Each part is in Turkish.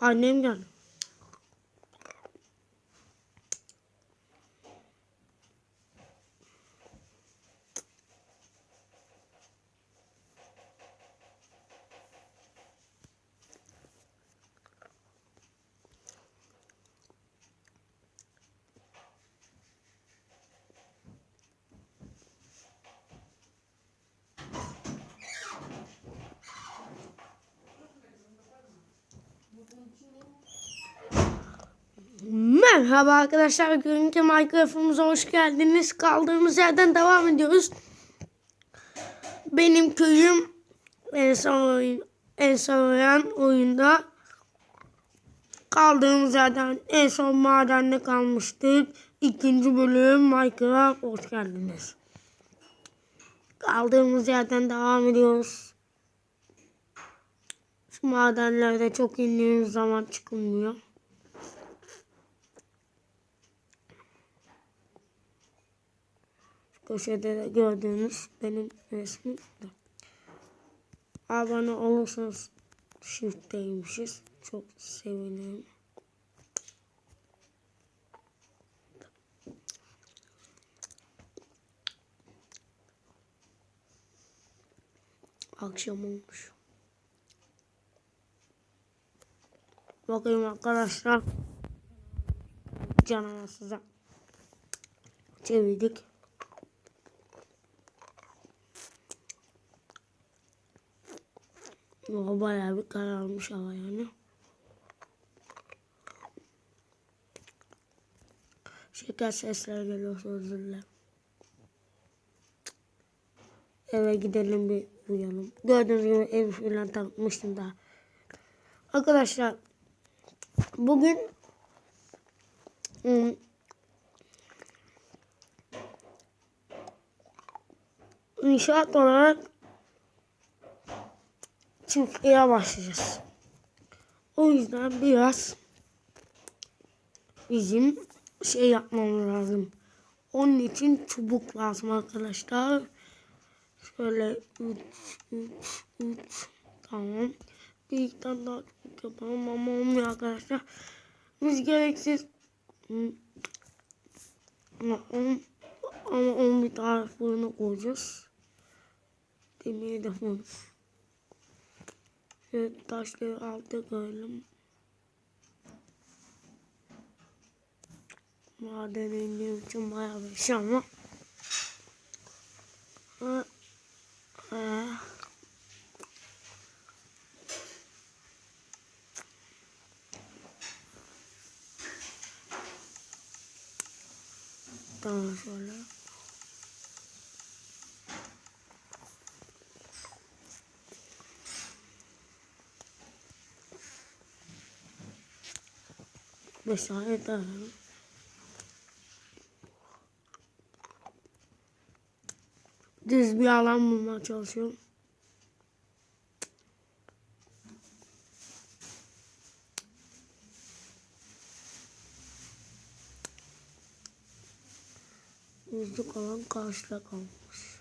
Annem geldi. Merhaba arkadaşlar. Görüntü Minecraft'ımıza hoş geldiniz. Kaldığımız yerden devam ediyoruz. Benim köyüm en son oyun, en son oynayan oyunda kaldığımız yerden en son madende kalmıştık. İkinci bölüm Minecraft hoş geldiniz. Kaldığımız yerden devam ediyoruz. Şu madenlerde çok indiğimiz zaman çıkılmıyor. Köşede de gördüğünüz benim resmim. Abone olursanız shift'teymişiz. Çok sevinirim. Akşam olmuş. Bakayım arkadaşlar. Canına size. Çevirdik. O bayağı bir kararmış hava yani. Şeker sesler geliyorsa özür. Eve gidelim bir uyuyalım. Gördüğünüz gibi ev falan tanıtmıştım daha. Arkadaşlar bugün inşaat olarak çiftliğe başlayacağız. O yüzden biraz bizim şey yapmamız lazım. Onun için çubuk lazım arkadaşlar. Şöyle 3 3 3 tamam. Bir tane daha çubuk yapalım ama olmuyor arkadaşlar. Biz gereksiz ama 10 ama 10 bir tane fırına koyacağız. Demiri de fırına. Şöyle taşları alta koyalım. Maden indiğim için bayağı bir şey ama. Ha. Tamam şöyle. Tane yeter. Düz bir alan bulmaya çalışıyorum. Düzlük alan karşıda kalmış.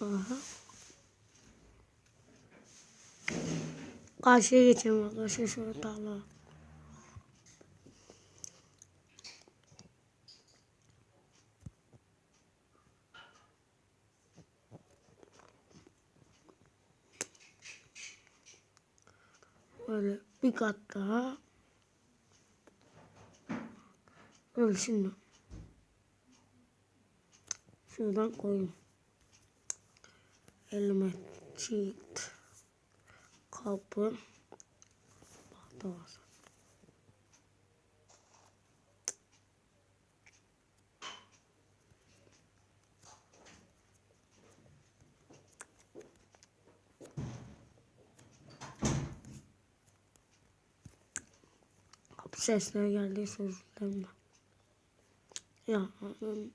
Aha. Karşıya geçelim arkadaşlar şöyle tarla. Böyle bir kat daha. Böyle şimdi. Şuradan koyayım. Elime çift kapı tahta var. Kapı sesleri geldi sözlerimden. Ya ben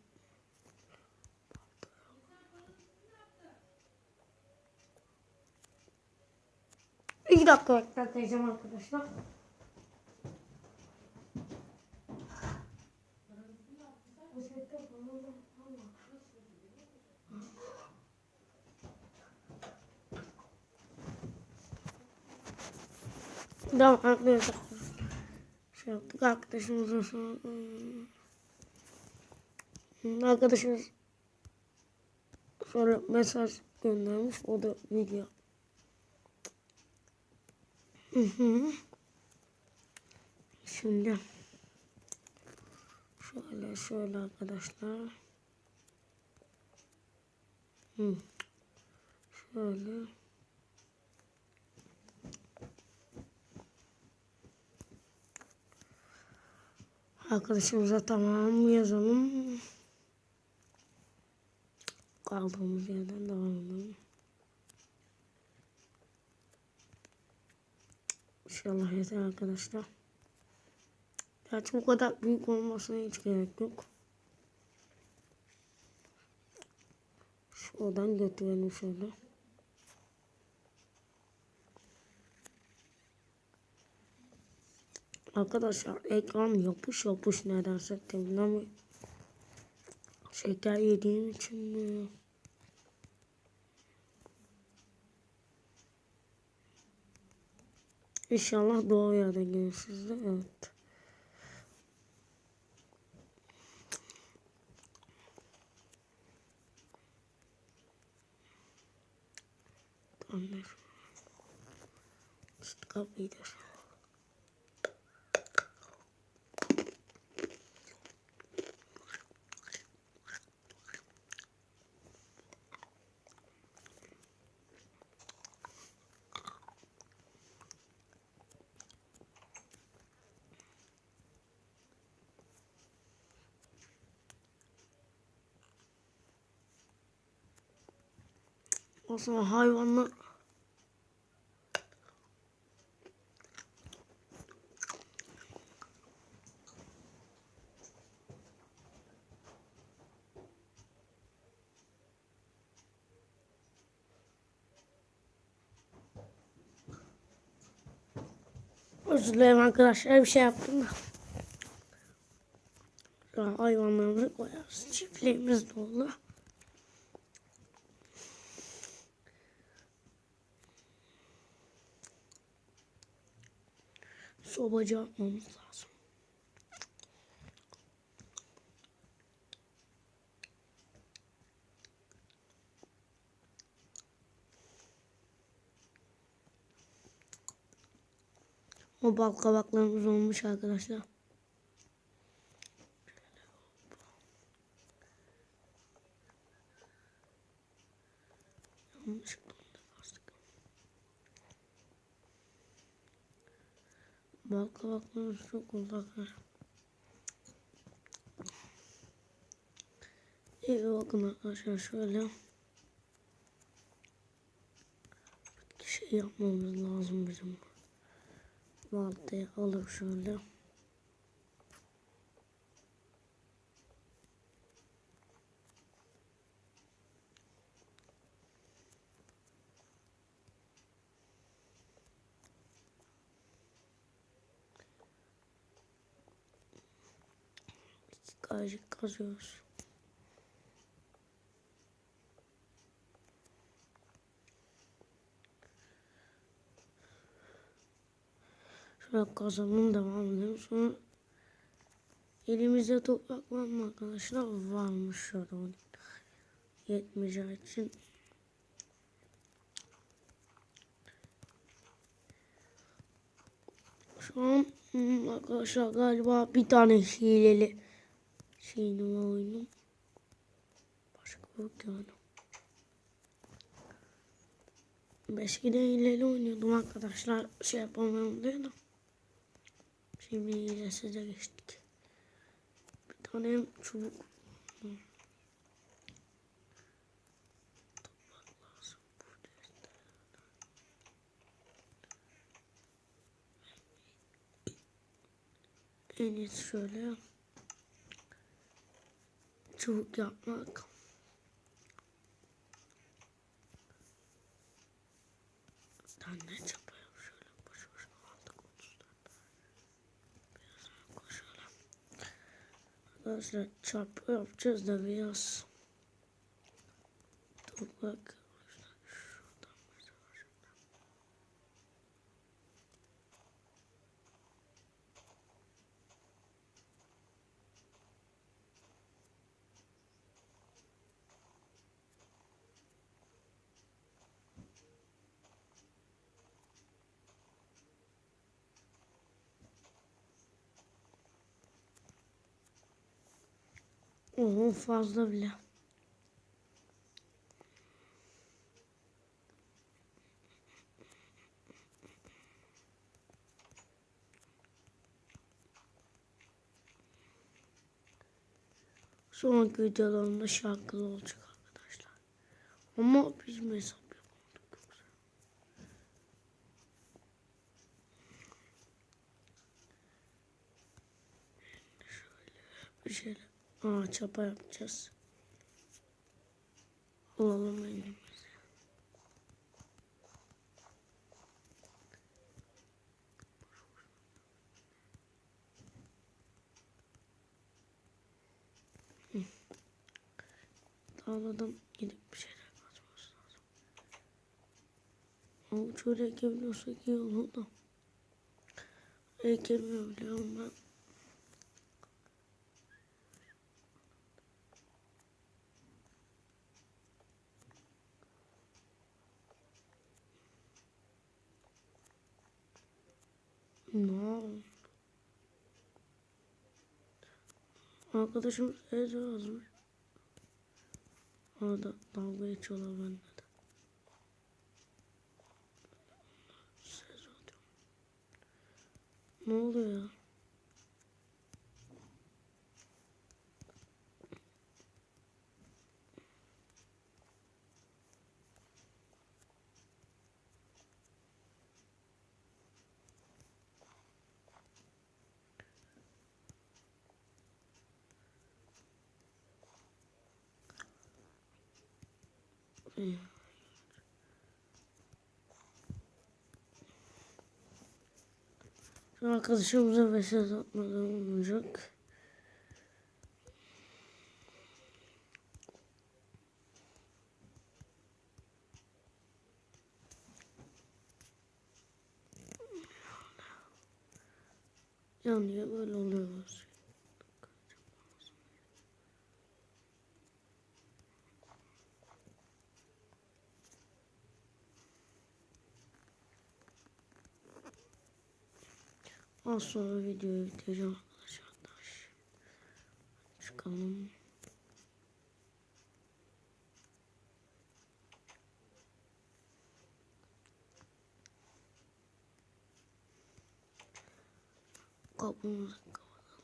İki dakika bekleteceğim arkadaşlar. Tamam arkadaşlar. Şey yaptık arkadaşımızın son... Hmm, arkadaşımız sonra mesaj göndermiş. O da video Hı. Şimdi şöyle şöyle arkadaşlar. Hı. Şöyle. Arkadaşımıza tamam yazalım. Kaldığımız yerden devam edelim. İnşallah yeter arkadaşlar. Gerçi bu kadar büyük olmasına hiç gerek yok. Şuradan götürelim şöyle. Arkadaşlar ekran yapış yapış nedense temizlemiyor. Şeker yediğim için mi? İnşallah doğru yerde de evet. Tamamdır. İşte kapıyı da. O zaman hayvanlar Özür dilerim arkadaşlar bir şey yaptım da. Şu an hayvanlarımızı koyarız. Çiftliğimiz dolu. Sobacı atmamız lazım. O bal kabaklarımız olmuş arkadaşlar. Bal kabaklarımız çok uzaklar. İyi bakın arkadaşlar şöyle. Bir şey yapmamız lazım bizim. Baltayı alıp şöyle. Birazcık kazıyoruz. Şöyle kazanın devam edelim. Sonra elimizde toprak var mı arkadaşlar? Varmış şöyle. Yetmeyeceği için. Şu an arkadaşlar galiba bir tane hileli şeyim var oyunum. Başka yok yani. Eskiden hileli oynuyordum arkadaşlar. Şey yapamıyorum diye de. Şimdi hilesize geçtik. Bir tane çubuk. En iyisi şöyle. Çubuk yapmak. Ben ne yapayım şöyle boş boş aldık 30 tane. Biraz koşalım. Arkadaşlar çarpı yapacağız da biraz toprak Oho fazla bile. Sonraki videolarımda şarkılı olacak arkadaşlar. Ama bizim hesap. Şöyle bir şeyler. Aa çapa yapacağız. Alalım elimizi. Dağladım gidip bir şeyler basmamız lazım. Avuç öyle ekebiliyorsak iyi olur da. Ekemiyor biliyorum ben. No. Arkadaşım Ece yazmış. Orada dalga geçiyorlar benimle de. Ses atıyorum. Ne oluyor ya? Arkadaşımıza mesaj atmadan olacak. Ya niye böyle oluyor? Az sonra videoyu bitireceğim arkadaşlar. Çıkalım. Kapımızı kapatalım.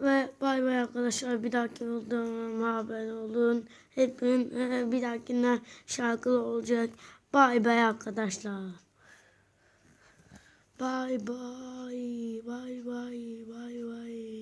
Ve bay bay arkadaşlar. Bir dahaki videoma haber olun. Hepin e, bir dahakinden şarkılı olacak. Bay bay arkadaşlar. Bay bay. Bay bay. Bay bay.